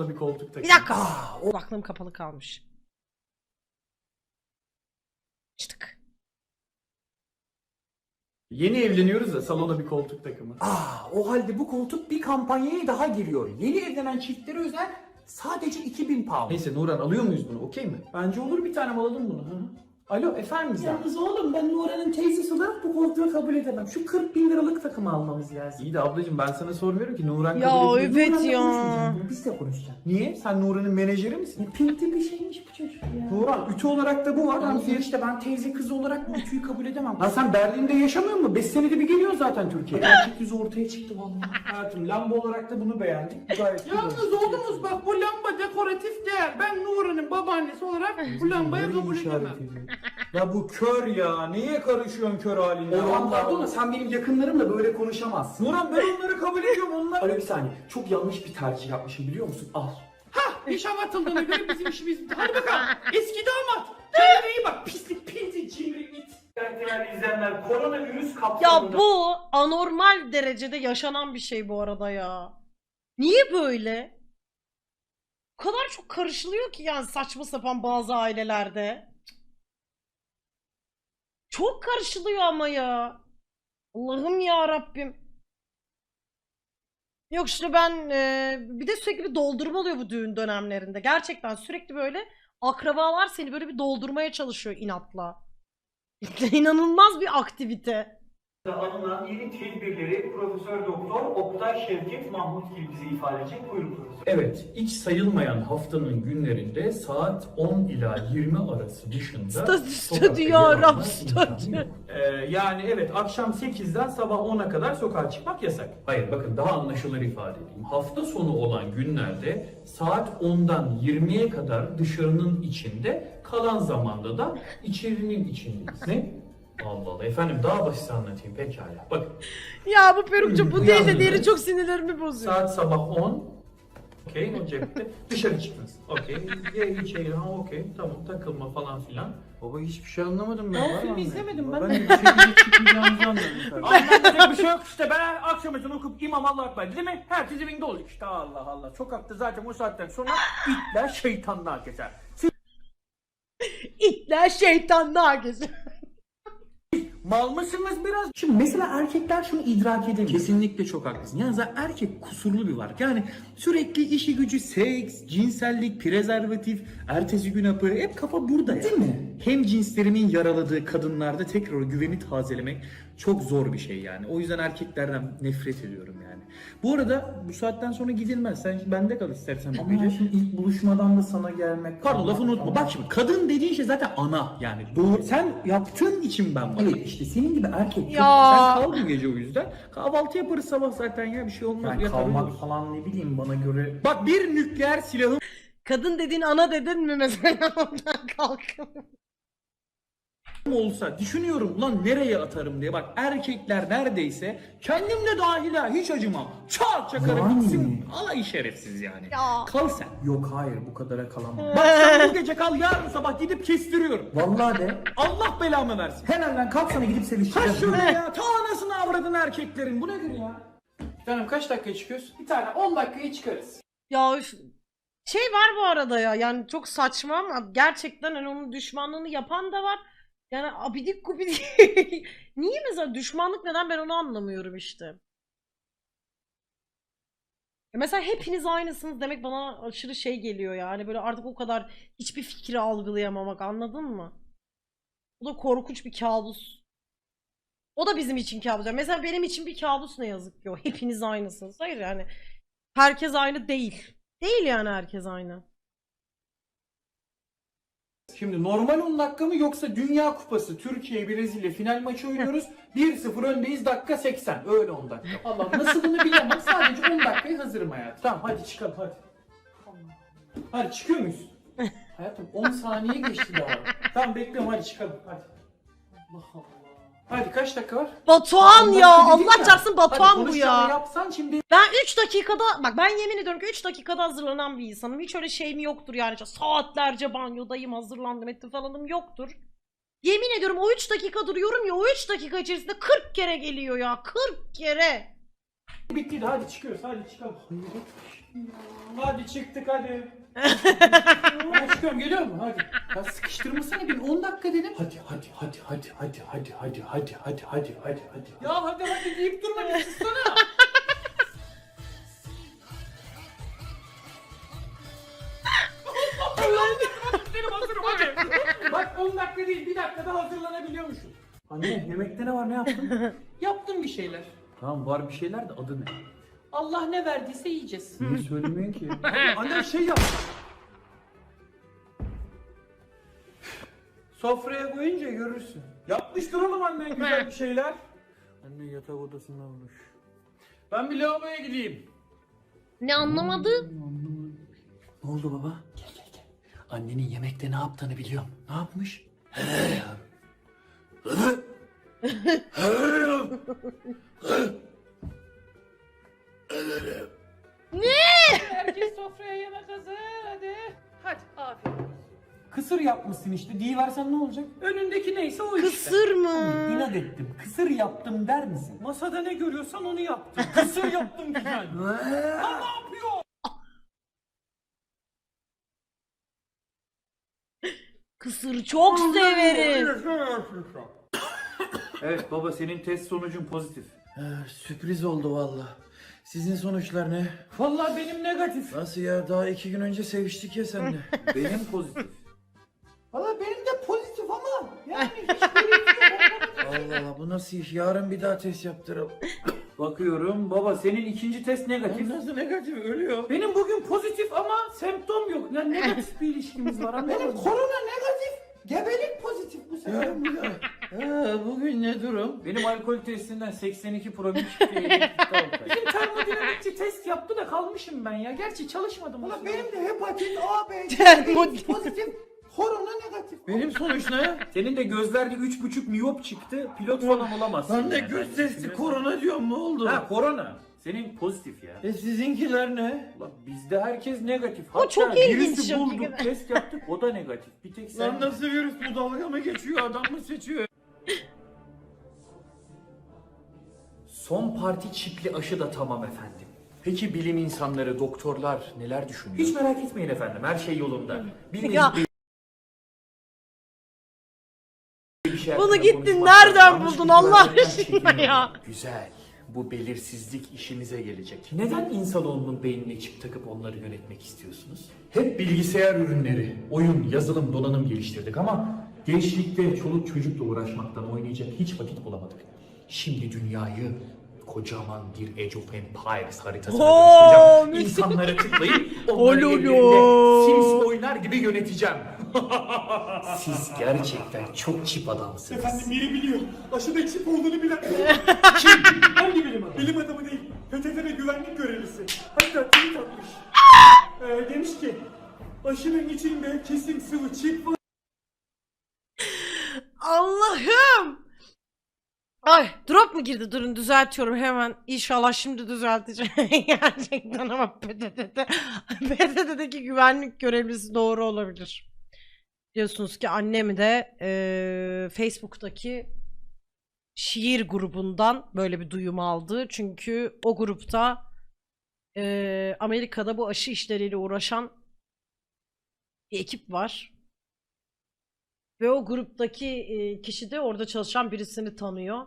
salona bir koltuk Bir takayım. dakika. O aklım kapalı kalmış. Çıtık. Yeni evleniyoruz da salona bir koltuk takımı. Aa, o halde bu koltuk bir kampanyaya daha giriyor. Yeni evlenen çiftlere özel sadece 2000 pound. Neyse Nuran alıyor muyuz bunu okey mi? Bence olur bir tane alalım bunu. Hı hı. Alo efendim sen? Yalnız oğlum ben Nuran'ın teyzesi olarak bu koltuğu kabul edemem. Şu 40 bin liralık takımı almamız lazım. İyi de ablacığım ben sana sormuyorum ki Nuran Ya kabul ediyor. evet Nuran'la ya. konuşmayacağım bunu, Biz de konuşacağız. Niye? Sen Nuran'ın menajeri misin? Ne pinti bir şeymiş bu çocuk ya. Nuran ütü olarak da bu var. Lan Hani işte ben teyze kızı olarak bu ütüyü kabul edemem. Lan sen Berlin'de yaşamıyor musun? 5 senede bir geliyorsun zaten Türkiye'ye. Gerçek yüzü ortaya çıktı vallahi. Hayatım lamba olarak da bunu beğendik. Gayet güzel. Yalnız oğlumuz bak bu lamba dekoratif değer. Ben Nuri'nin babaannesi olarak bu lambayı Nereye kabul edemem. Ya bu kör ya. Niye karışıyorsun kör haline? Orhan pardon da sen benim yakınlarımla böyle konuşamazsın. Nuran ben onları kabul ediyorum. Onlar Alo bir saniye. Çok yanlış bir tercih yapmışım biliyor musun? Al. Hah iş atıldığına göre bizim işimiz. Hadi bakalım eski damat. Kendine iyi bak pislik pinti cimri it. Değerli izleyenler koronavirüs Ya kapsamında... bu anormal derecede yaşanan bir şey bu arada ya. Niye böyle? O kadar çok karışılıyor ki yani saçma sapan bazı ailelerde. Çok karışılıyor ama ya. Allah'ım ya Rabbim. Yok işte ben e, bir de sürekli bir doldurma oluyor bu düğün dönemlerinde. Gerçekten sürekli böyle akrabalar seni böyle bir doldurmaya çalışıyor inatla. İnanılmaz bir aktivite. Alınan yeni tedbirleri Profesör Doktor Oktay Şevket Mahmut gibi bize ifade edecek. Buyurun Profesör. Evet, hiç sayılmayan haftanın günlerinde saat 10 ila 20 arası dışında imkanı stadyo. yok. Ee, yani evet akşam 8'den sabah 10'a kadar sokağa çıkmak yasak. Hayır bakın daha anlaşılır ifade edeyim. Hafta sonu olan günlerde saat 10'dan 20'ye kadar dışarının içinde kalan zamanda da içerinin içindeyiz. Ne? Allah Allah efendim daha basit anlatayım pekala. Bakın Ya bu perukçu bu değil de diğeri çok sinirlerimi bozuyor. Saat sabah 10. Okey o cepte. Dışarı çıktınız. Okey. Ye içeri. Ha okey. Tamam takılma falan filan. Baba hiçbir şey anlamadım ben. Ben var film mı? izlemedim ben. Ben de bir şekilde çıkacağımızı anladım. Anlatacak bir şey yok işte ben akşam ezanı okup imam Allah akbar değil mi? Herkes evinde olacak işte Allah Allah. Sokakta zaten o saatten sonra itler şeytanlar geçer. İtler şeytanlar geziyor. Mal mısınız biraz? Şimdi mesela erkekler şunu idrak edemiyor. Kesinlikle çok haklısın. Yani zaten erkek kusurlu bir var. Yani sürekli işi gücü, seks, cinsellik, prezervatif, ertesi gün hapı hep kafa burada ya. Değil mi? Hem cinslerimin yaraladığı kadınlarda tekrar o güveni tazelemek çok zor bir şey yani. O yüzden erkeklerden nefret ediyorum yani. Bu arada bu saatten sonra gidilmez. Sen bende kal istersen bu Ama gece. şimdi ilk buluşmadan da sana gelmek... Pardon lafını unutma. Bak şimdi kadın dediğin şey zaten ana yani. Doğru. Sen yaptığın için ben varım. Evet işte senin gibi erkek... Ya. Sen kal bu gece o yüzden. Kahvaltı yaparız sabah zaten ya bir şey olmaz. Ben Yatar kalmak uyuruz. falan ne bileyim bana göre... Bak bir nükleer silahım Kadın dediğin ana dedin mi mesela ondan kalkın. Olsa düşünüyorum ulan nereye atarım diye. Bak erkekler neredeyse kendim de dahil ha hiç acımam. Çat çakarım Yani. gitsin. Alay şerefsiz yani. Ya. Kal sen. Yok hayır bu kadara kalamam. Bak sen bu gece kal yarın sabah gidip kestiriyorum. Vallahi de. Allah belamı versin. Hemen ben kalksana gidip Ha sevişeceğim. şöyle ya ta anasını avradın erkeklerin bu nedir ya? Efendim kaç dakika çıkıyoruz? Bir tane 10 dakikaya çıkarız. Ya üf. şey var bu arada ya yani çok saçma ama gerçekten hani onun düşmanlığını yapan da var. Yani abidik gubidik. Niye mesela düşmanlık neden ben onu anlamıyorum işte. Mesela hepiniz aynısınız demek bana aşırı şey geliyor yani böyle artık o kadar hiçbir fikri algılayamamak anladın mı? Bu da korkunç bir kabus. O da bizim için kabus. Mesela benim için bir kabus ne yazık ki o. Hepiniz aynısınız. Hayır yani herkes aynı değil. Değil yani herkes aynı. Şimdi normal 10 dakika mı yoksa Dünya Kupası Türkiye Brezilya final maçı oynuyoruz. 1-0 öndeyiz dakika 80. Öyle 10 dakika. Allah nasılını bilemem. Sadece 10 dakikaya hazırım hayatım. Tamam hadi çıkalım hadi. Hadi çıkıyor muyuz? hayatım 10 saniye geçti daha. Tamam bekliyorum hadi çıkalım hadi. Allah Allah. Hadi kaç dakika var? Batuhan ya Allah ya. çarpsın Batuhan bu ya. yapsan şimdi Ben 3 dakikada bak ben yemin ediyorum ki 3 dakikada hazırlanan bir insanım. Hiç öyle şeyim yoktur yani. Saatlerce banyodayım hazırlandım ettim falanım yoktur. Yemin ediyorum o 3 dakika duruyorum ya o 3 dakika içerisinde 40 kere geliyor ya 40 kere. Bitti hadi çıkıyoruz hadi çıkalım. Hadi çıktık hadi. ben çıkıyorum geliyor mu? Hadi. Ya sıkıştırmasana beni 10 dakika dedim. Hadi hadi hadi hadi hadi hadi hadi hadi hadi hadi hadi hadi. Ya hadi hadi deyip durma bir sussana. Benim hazırım hadi. Bak 10 dakika değil bir dakikada hazırlanabiliyormuşum. Anne yemekte ne var ne yaptın? Yaptım bir şeyler. Tamam var bir şeyler de adı ne? Allah ne verdiyse yiyeceğiz. Niye söylemiyorsun ki? Anne şey yap. Sofraya koyunca görürsün. Yapmıştır oğlum annen güzel bir şeyler. Anne yatak odasında olmuş. Ben bir lavaboya gideyim. Ne anlamadı? Ne oldu baba? Gel gel gel. Annenin yemekte ne yaptığını biliyorum. Ne yapmış? Herkes sofraya yemek hazır hadi. Hadi aferin. Kısır yapmışsın işte. Diyi versen ne olacak? Önündeki neyse o işte. Kısır mı? İnat ettim. Kısır yaptım der misin? Masada ne görüyorsan onu yaptım. Kısır yaptım güzel. Kısır çok severim. Evet baba senin test sonucun pozitif. sürpriz oldu valla. Sizin sonuçlar ne? Vallahi benim negatif. Nasıl ya daha iki gün önce seviştik ya seninle. Benim pozitif. Valla benim de pozitif ama yani Allah Allah bu nasıl iş? Yarın bir daha test yaptıralım. Bakıyorum baba senin ikinci test negatif. Nasıl negatif ölüyor. Benim bugün pozitif ama semptom yok. Yani negatif bir ilişkimiz var anladın Benim korona negatif. Gebelik pozitif bu sefer. Ha, bugün ne durum? Benim alkol testinden 82 promil çıktı. Bizim termodinamikçi test yaptı da kalmışım ben ya. Gerçi çalışmadım. Valla benim de hepatit A, B, Termodinamik. pozitif. Korona negatif. Benim sonuç ne? Senin de gözlerde 3,5 miyop çıktı. Pilot falan olamazsın. Ben de yani. göz testi korona diyorum ne oldu? Ha korona. Senin pozitif ya. E sizinkiler ne? Ulan bizde herkes negatif. O çok ilginç çok bulduk, test yaptık o da negatif. Bir tek sen. Lan nasıl virüs bu dalga mı geçiyor adam mı seçiyor? Son parti çipli aşı da tamam efendim. Peki bilim insanları, doktorlar neler düşünüyor? Hiç merak etmeyin efendim her şey yolunda. Bildiğiniz Ya. bir- şey Bunu hakkında gittin konuşmak nereden yanlış buldun bilgiler Allah aşkına ya? Güzel. Bu belirsizlik işimize gelecek. Neden insanoğlunun beynine çip takıp onları yönetmek istiyorsunuz? Hep bilgisayar ürünleri, oyun, yazılım, donanım geliştirdik ama gençlikte çoluk çocukla uğraşmaktan oynayacak hiç vakit bulamadık. Şimdi dünyayı kocaman bir Age of Empires haritasına Oo, dönüştüreceğim. müthiş. İnsanlara tıklayıp onları evlerinde Sims oynar gibi yöneteceğim. Siz gerçekten çok çip adamsınız. Efendim biri biliyor. Aşıda çip olduğunu bilen. Kim? Hangi bilim adamı? Bilim adamı değil. PTT'de güvenlik görevlisi. Hatta tweet atmış. Ee, demiş ki aşının içinde kesin sıvı çip var. Allah'ım. Ay drop mu girdi? Durun düzeltiyorum hemen. İnşallah şimdi düzelteceğim. Gerçekten ama PTT'de PTT'deki güvenlik görevlisi doğru olabilir. Biliyorsunuz ki annem de eee, Facebook'taki şiir grubundan böyle bir duyum aldı. Çünkü o grupta eee, Amerika'da bu aşı işleriyle uğraşan bir ekip var. Ve o gruptaki e, kişi de orada çalışan birisini tanıyor.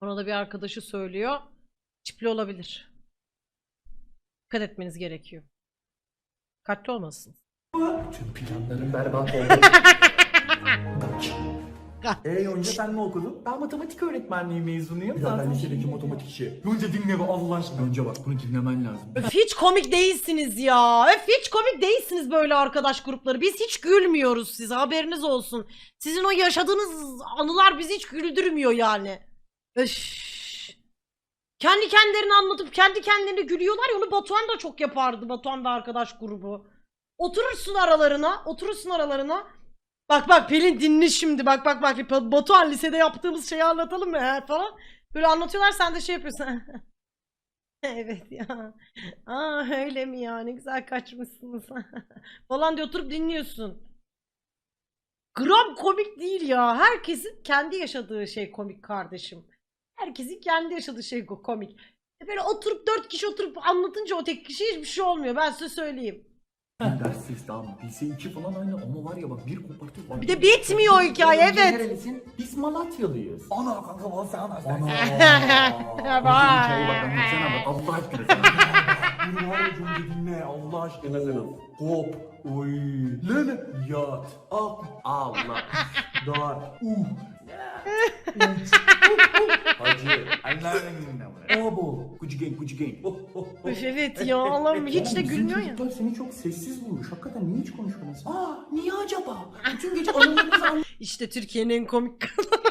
Ona da bir arkadaşı söylüyor. Çipli olabilir. Dikkat etmeniz gerekiyor. Dikkatli olmasın. Tüm planların berbat oldu. Eee önce sen ne okudun? Ben matematik öğretmenliği mezunuyum. Ya ben lisedeki matematikçi. Önce dinle be Allah aşkına. Önce bak bunu dinlemen lazım. Öf, hiç komik değilsiniz ya. Öf, hiç komik değilsiniz böyle arkadaş grupları. Biz hiç gülmüyoruz size haberiniz olsun. Sizin o yaşadığınız anılar bizi hiç güldürmüyor yani. Öf. Kendi kendilerini anlatıp kendi kendilerine gülüyorlar ya onu Batuhan da çok yapardı. Batuhan ve arkadaş grubu. Oturursun aralarına, oturursun aralarına. Bak bak Pelin dinle şimdi bak bak bak Batuhan lisede yaptığımız şeyi anlatalım mı he, falan. Böyle anlatıyorlar sen de şey yapıyorsun. evet ya. Aa öyle mi ya ne güzel kaçmışsınız falan diye oturup dinliyorsun. Gram komik değil ya. Herkesin kendi yaşadığı şey komik kardeşim. Herkesin kendi yaşadığı şey komik. Böyle oturup dört kişi oturup anlatınca o tek kişi hiçbir şey olmuyor. Ben size söyleyeyim. Derssiz tamam. Lise 2 falan aynı ama var ya bak bir kopartıyor. Bak, Bir de bitmiyor o hikaye evet. Nerelisin? Biz Malatyalıyız. Ana kanka bana sen. Ana. Hikaye bak anlatsana bak Allah aşkına sen. Bunu var ya cümle dinle Allah aşkına sen. Hop. Oy. Lan. Yat. Ah. Allah. Dar. Uh. Uç. Hacı. Anneannenin ne Abo. Kucugen kucugen. Oh oh oh. Evet ya Allah'ım hiç de gülmüyor ya. çocuklar seni çok sessiz bulmuş. Hakikaten niye hiç konuşmadın? Aa niye acaba? Bütün gece anılarınızı İşte Türkiye'nin en komik kanalı.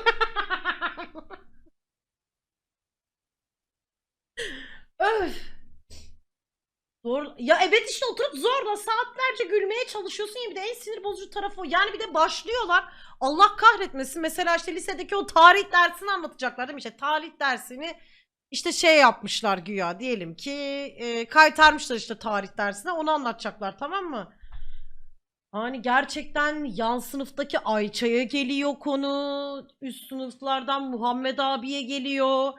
Öf. Zor. Ya evet işte oturup zorla saatlerce gülmeye çalışıyorsun ya bir de en sinir bozucu tarafı o. Yani bir de başlıyorlar. Allah kahretmesin. Mesela işte lisedeki o tarih dersini anlatacaklar değil mi? İşte tarih dersini işte şey yapmışlar güya diyelim ki e, kaytarmışlar işte tarih dersine onu anlatacaklar tamam mı? Hani gerçekten yan sınıftaki Ayça'ya geliyor konu. Üst sınıflardan Muhammed abiye geliyor.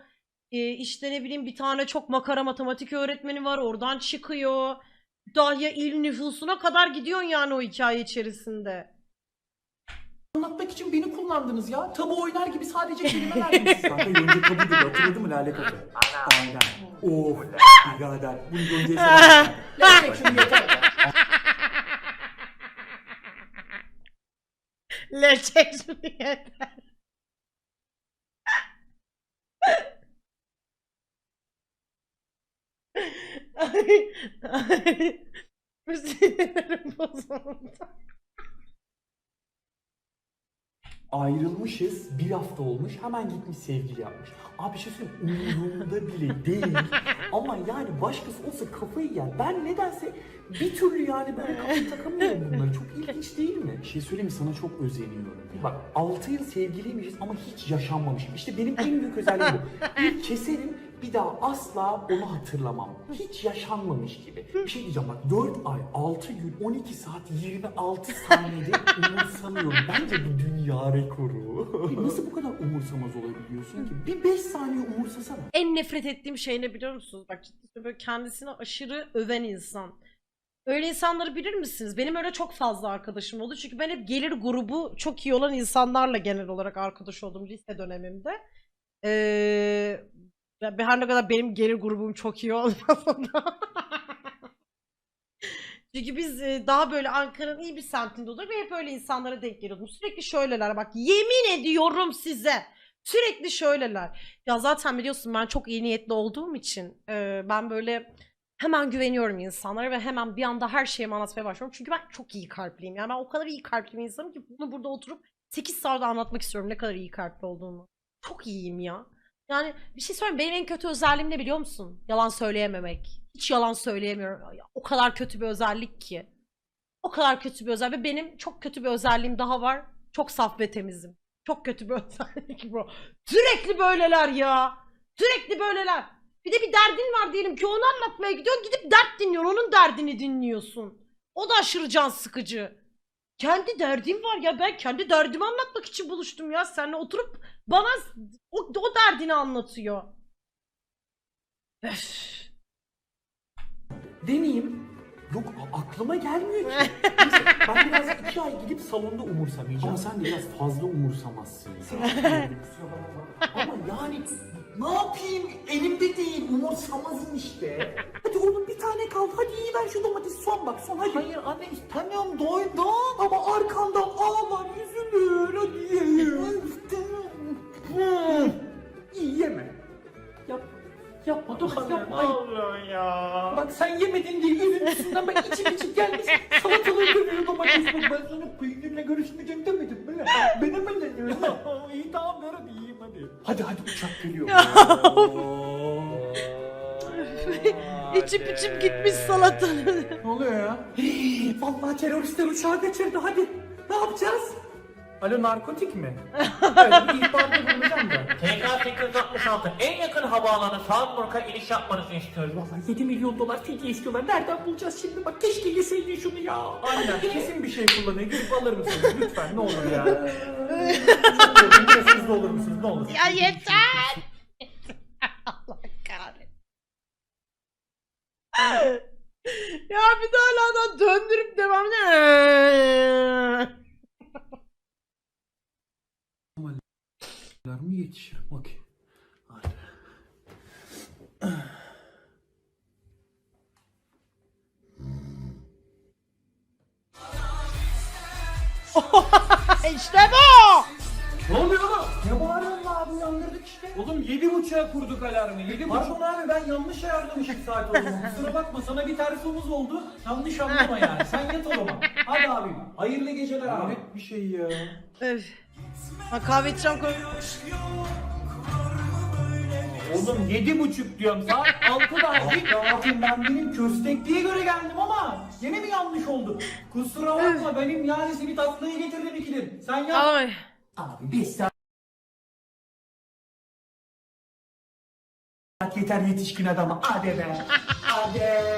Ee, işte ne bileyim bir tane çok makara matematik öğretmeni var oradan çıkıyor. Dahya il nüfusuna kadar gidiyorsun yani o hikaye içerisinde. anlatmak için beni kullandınız ya. Tabu oynar gibi sadece kelime verdiniz. Kanka önce kabul dedi hatırladın mı Lale Kafe? Aynen. Oh. Birader. Bunu Gonca'ya selam. Gerçek şimdi yeter. Leçek şunu yeter. Ay, ay. Bu sinirlerim bozuldu. Ayrılmışız. Bir hafta olmuş. Hemen gitmiş sevgili yapmış. Abi bir şey söyleyeyim. Umurumda bile değil. Ama yani başkası olsa kafayı yer. Ben nedense bir türlü yani böyle kafayı takamıyorum bunları. Çok ilginç değil mi? Şey söyleyeyim? Sana çok özeniyorum. Bak 6 yıl sevgiliymişiz ama hiç yaşanmamışım. İşte benim en büyük özelliğim bu. Bir keserim bir daha asla onu hatırlamam. Hiç yaşanmamış gibi. Bir şey diyeceğim bak 4 ay, 6 gün, 12 saat, 26 saniyede umursamıyorum. Bence bu dünya rekoru. Nasıl bu kadar umursamaz olabiliyorsun ki? Bir 5 saniye umursasana. En nefret ettiğim şey ne biliyor musunuz? Bak ciddi böyle kendisini aşırı öven insan. Öyle insanları bilir misiniz? Benim öyle çok fazla arkadaşım oldu. Çünkü ben hep gelir grubu çok iyi olan insanlarla genel olarak arkadaş oldum lise dönemimde. Ee, ya her ne kadar benim gelir grubum çok iyi olmasa. Çünkü biz e, daha böyle Ankara'nın iyi bir semtinde olur ve hep öyle insanlara denk geliyordum. Sürekli şöyleler bak yemin ediyorum size. Sürekli şöyleler. Ya zaten biliyorsun ben çok iyi niyetli olduğum için e, ben böyle hemen güveniyorum insanlara ve hemen bir anda her şeyimi anlatmaya başlıyorum. Çünkü ben çok iyi kalpliyim. Yani ben o kadar iyi kalpli bir insanım ki bunu burada oturup 8 saat anlatmak istiyorum ne kadar iyi kalpli olduğumu. Çok iyiyim ya. Yani bir şey söyleyeyim benim en kötü özelliğim ne biliyor musun? Yalan söyleyememek. Hiç yalan söyleyemiyorum. Ya, O kadar kötü bir özellik ki. O kadar kötü bir özellik. Ve benim çok kötü bir özelliğim daha var. Çok saf ve temizim. Çok kötü bir özellik bu. Sürekli böyleler ya. Sürekli böyleler. Bir de bir derdin var diyelim ki onu anlatmaya gidiyorsun. Gidip dert dinliyorsun. Onun derdini dinliyorsun. O da aşırı can sıkıcı. Kendi derdim var ya ben kendi derdimi anlatmak için buluştum ya. Seninle oturup bana o, o derdini anlatıyor. Öf. Deneyeyim. Yok aklıma gelmiyor ki. Neyse, ben biraz iki ay gidip salonda umursamayacağım. Ama sen de biraz fazla umursamazsın. ya. Ama yani ne yapayım elimde değil umursamazım işte. Hadi oğlum bir tane kaldı hadi iyi ver şu domatesi son bak son hadi. Hayır anne istemiyorum doydum. Ama arkandan ağlar üzülür hadi ye. Yemedin diye üzüntüsünden ben içim içim gelmiş salatalığı dövüyor domates bak ben sana peynirle görüşmeyeceğim demedim mi? Ben hemen dedim. İyi tamam ver hadi yiyeyim hadi. Hadi hadi uçak geliyor. İçip içip gitmiş salatanın. Ne oluyor ya? Vallahi teröristler uçağı kaçırdı hadi. Ne yapacağız? Alo narkotik mi? evet bir ihbarda bulunacağım da. TK 866 en yakın havaalanı Salzburg'a iniş yapmanızı istiyoruz. Vallahi 7 milyon dolar fidye istiyorlar. Nereden bulacağız şimdi? Bak keşke yeseydin şunu ya. Aynen kesin bir şey kullanıyor. Gidip alır mısınız lütfen ne olur ya. Çok hızlı olur musunuz ne olur. Ya yeter. Allah kahretsin. ya bir de hala da döndürüp devam Ler mi yetişirim? Okey. Hadi. işte bu. Ne oluyor oğlum? Ne bağırıyorsun abi uyandırdık işte. Oğlum yedi buçuğa kurduk alarmı. Yedi buçuk. Pardon abi ben yanlış ayarlamışım saat o zaman. Kusura bakma sana bir ters omuz oldu. Yanlış anlama yani. Sen yat o zaman. Hadi abim. Hayırlı geceler abi. Bir şey ya. Öf. Ha kahve içeceğim koy. Oğlum yedi buçuk diyorum. Saat altıda abi. Abim ben benim köstekliğe göre geldim ama yine mi yanlış oldu? Kusura bakma benim yani seni tatlıya getirdim ikidir. Sen yat. Ay. Abi bir saat yeter yetişkin adama. Hadi be. Hadi.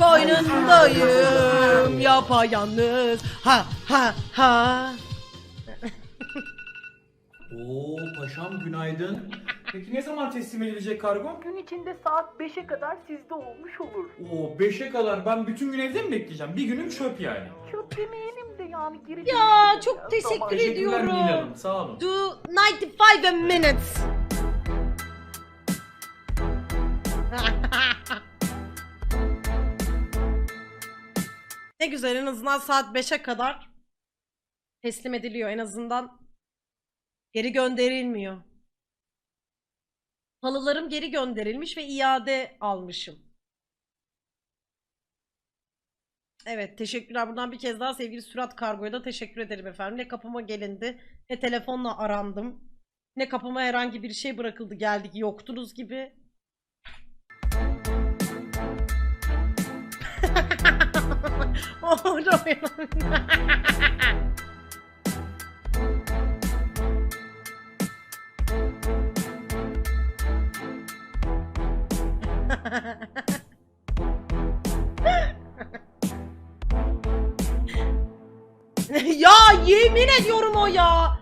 Boynundayım yapayalnız. Ha ha ha. Oo paşam günaydın. Peki ne zaman teslim edilecek kargo? Gün içinde saat 5'e kadar sizde olmuş olur. Oo 5'e kadar ben bütün gün evde mi bekleyeceğim? Bir günüm çöp yani. Çöp demeyelim de yani geri Ya çok teşekkür Teşekkürler ediyorum. Nil Hanım sağ olun. Do 95 minutes. ne güzel en azından saat 5'e kadar teslim ediliyor. En azından geri gönderilmiyor. Halılarım geri gönderilmiş ve iade almışım. Evet teşekkürler. Buradan bir kez daha sevgili Sürat Kargo'ya da teşekkür ederim efendim. Ne kapıma gelindi ne telefonla arandım. Ne kapıma herhangi bir şey bırakıldı geldik yoktunuz gibi. Orada ya yemin ediyorum o ya.